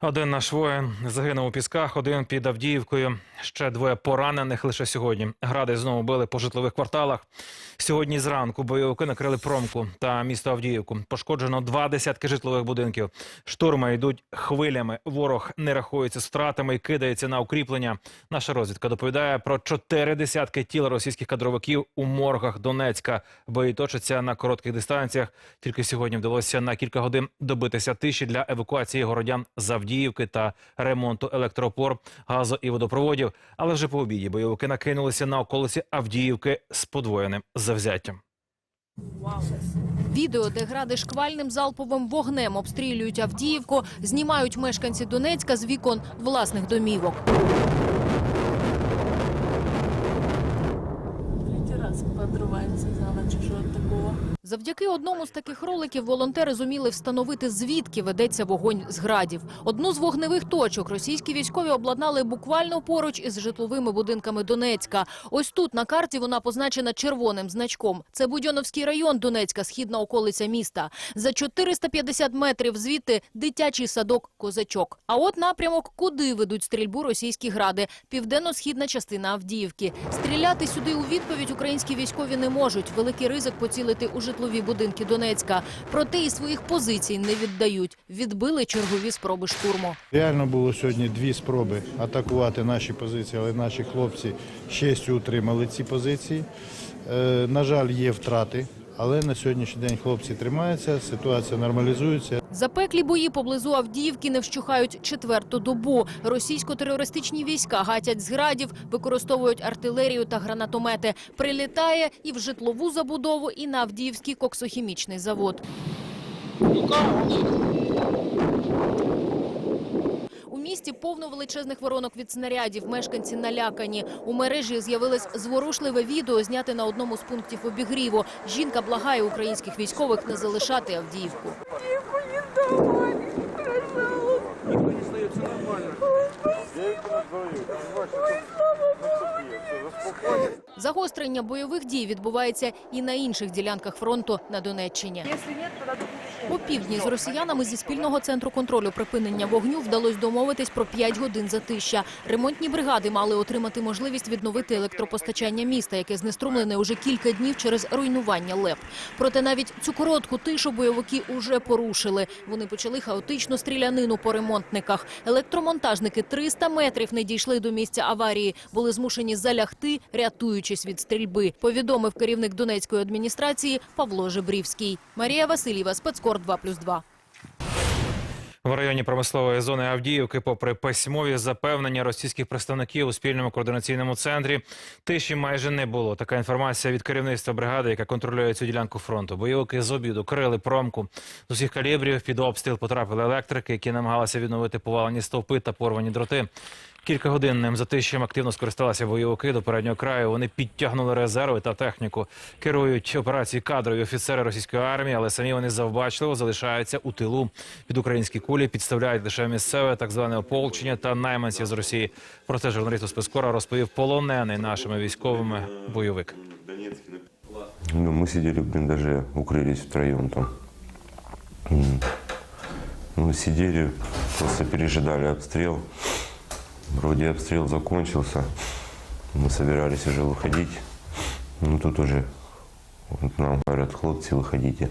Один наш воїн загинув у пісках, один під Авдіївкою. Ще двоє поранених лише сьогодні. Гради знову били по житлових кварталах. Сьогодні зранку бойовики накрили промку та місто Авдіївку. Пошкоджено два десятки житлових будинків. Штурми йдуть хвилями. Ворог не рахується з втратами і кидається на укріплення. Наша розвідка доповідає про чотири десятки тіл російських кадровиків у моргах Донецька. Бої точаться на коротких дистанціях. Тільки сьогодні вдалося на кілька годин добитися тиші для евакуації городян з та ремонту електропор, газу і водопроводів. Але вже по обіді бойовики накинулися на околиці Авдіївки з подвоєним завзяттям. Відео, де гради шквальним залповим вогнем обстрілюють Авдіївку, знімають мешканці Донецька з вікон власних домівок. Третий подрывается за ночь уже такого. Завдяки одному з таких роликів волонтери зуміли встановити, звідки ведеться вогонь з градів. Одну з вогневих точок російські військові обладнали буквально поруч із житловими будинками Донецька. Ось тут на карті вона позначена червоним значком. Це Будьоновський район Донецька, східна околиця міста. За 450 метрів звідти дитячий садок Козачок. А от напрямок, куди ведуть стрільбу російські гради. Південно-східна частина Авдіївки. Стріляти сюди у відповідь українські військові не можуть. Великий ризик поцілити у житлові будинки Донецька. Проте і своїх позицій не віддають. Відбили чергові спроби штурму. Реально було сьогодні дві спроби атакувати наші позиції, але наші хлопці честю утримали ці позиції. Е, на жаль, є втрати, але на сьогоднішній день хлопці тримаються, ситуація нормалізується. Запеклі бої поблизу Авдіївки не вщухають четверту добу. Російсько-терористичні війська гатять з градів, використовують артилерію та гранатомети. Прилітає і в житлову забудову, і на Авдіївський коксохімічний завод. Місті повно величезних воронок від снарядів. Мешканці налякані. У мережі з'явилось зворушливе відео, зняте на одному з пунктів обігріву. Жінка благає українських військових не залишати Авдіївку. Загострення бойових дій відбувається і на інших ділянках фронту на Донеччині. О півдні з росіянами зі спільного центру контролю припинення вогню вдалося домовитись про 5 годин затища. Ремонтні бригади мали отримати можливість відновити електропостачання міста, яке знеструмлене уже кілька днів через руйнування ЛЕП. Проте навіть цю коротку тишу бойовики уже порушили. Вони почали хаотичну стрілянину по ремонтниках. Електромонтажники 300 метрів не дійшли до місця аварії, були змушені залягти, рятуючись від стрільби. Повідомив керівник Донецької адміністрації Павло Жебрівський. Марія Васильєва, спецкор 2+,2. В районі промислової зони Авдіївки, попри письмові запевнення російських представників у спільному координаційному центрі, тиші майже не було. Така інформація від керівництва бригади, яка контролює цю ділянку фронту. Бойовики з обіду крили промку з усіх калібрів. Під обстріл потрапили електрики, які намагалися відновити повалені стовпи та порвані дроти. Кількагодинним затищем активно скористалися бойовики до переднього краю. Вони підтягнули резерви та техніку. Керують операції кадрові офіцери російської армії, але самі вони завбачливо залишаються у тилу. Під українські кулі підставляють лише місцеве так зване ополчення та найманців з Росії. Про це журналісту спецкора розповів полонений нашими військовими бойовик. Ну, мы сидели в блиндаже, укрылись втроем там. Ну, сидели, просто пережидали обстрел. Вроде обстрел закончился. Мы собирались уже выходить. Ну, тут уже вот нам говорят, хлопцы, выходите.